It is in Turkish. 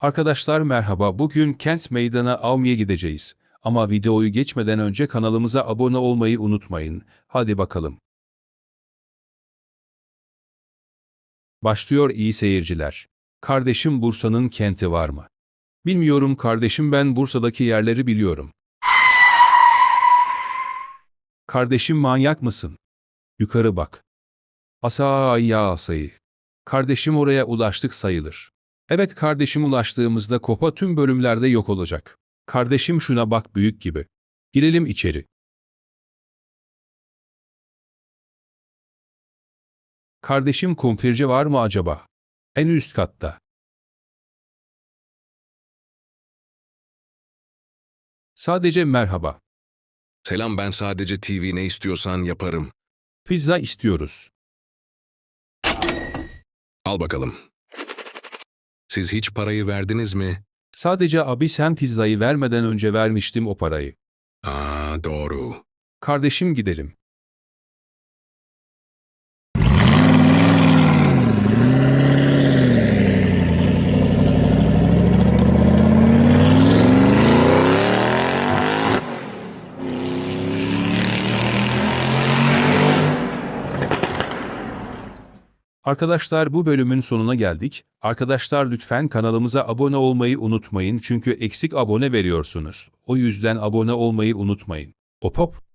Arkadaşlar merhaba. Bugün Kent Meydanı almaya gideceğiz. Ama videoyu geçmeden önce kanalımıza abone olmayı unutmayın. Hadi bakalım. Başlıyor iyi seyirciler. Kardeşim Bursa'nın kenti var mı? Bilmiyorum kardeşim ben Bursa'daki yerleri biliyorum. Kardeşim manyak mısın? Yukarı bak. Asa ya asayı. Kardeşim oraya ulaştık sayılır. Evet kardeşim ulaştığımızda kopa tüm bölümlerde yok olacak. Kardeşim şuna bak büyük gibi. Girelim içeri. Kardeşim kumpirci var mı acaba? En üst katta. Sadece merhaba. Selam ben sadece TV ne istiyorsan yaparım. Pizza istiyoruz. Al bakalım. Siz hiç parayı verdiniz mi? Sadece abi sen pizzayı vermeden önce vermiştim o parayı. Aa doğru. Kardeşim gidelim. Arkadaşlar bu bölümün sonuna geldik. Arkadaşlar lütfen kanalımıza abone olmayı unutmayın çünkü eksik abone veriyorsunuz. O yüzden abone olmayı unutmayın. Hop.